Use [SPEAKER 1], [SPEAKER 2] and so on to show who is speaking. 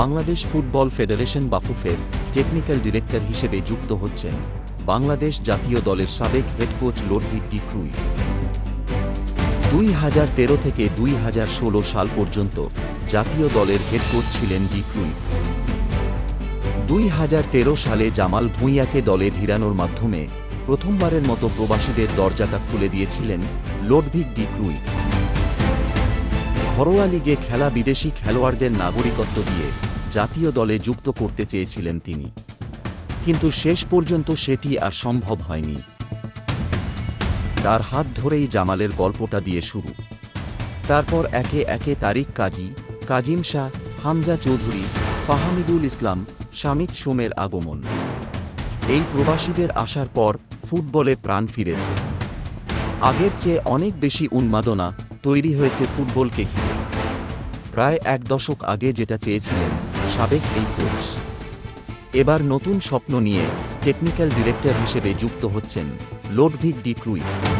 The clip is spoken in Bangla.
[SPEAKER 1] বাংলাদেশ ফুটবল ফেডারেশন বাফুফের টেকনিক্যাল ডিরেক্টর হিসেবে যুক্ত হচ্ছেন বাংলাদেশ জাতীয় দলের সাবেক head coach Lodewijk de Kruif. দুই হাজার তেরো থেকে দুই হাজার ষোলো সাল পর্যন্ত জাতীয় দলের হেড কোচ ছিলেন ডি ক্রুইফ। দুই হাজার তেরো সালে জামাল ভুঁইয়াকে দলে ভিড়ানোর মাধ্যমে প্রথমবারের মতো প্রবাসীদের দরজাটা খুলে দিয়েছিলেন লোডভিক ডি ক্রুইফ। ঘরোয়া লিগে খেলা বিদেশি খেলোয়াড়দের নাগরিকত্ব দিয়ে জাতীয় দলে যুক্ত করতে চেয়েছিলেন তিনি। কিন্তু শেষ পর্যন্ত সেটি আর সম্ভব হয়নি। তার হাত ধরেই জামালের গল্পটা দিয়ে শুরু। তারপর একে একে তারিক কাজী, কাজিম শাহ, হামজা চৌধুরী, ফাহামিদুল ইসলাম, শামিদ সোমের আগমন। এই প্রবাসীদের আসার পর ফুটবলে প্রাণ ফিরেছে। আগের চেয়ে অনেক বেশি উন্মাদনা তৈরি হয়েছে ফুটবলকে ঘিরে প্রায় এক দশক আগে যেটা চেয়েছিলেন সাবেক এই কোচ। এবার নতুন স্বপ্ন নিয়ে টেকনিক্যাল ডিরেক্টর হিসেবে যুক্ত হচ্ছেন লোডভিক ডি ক্রুইফ।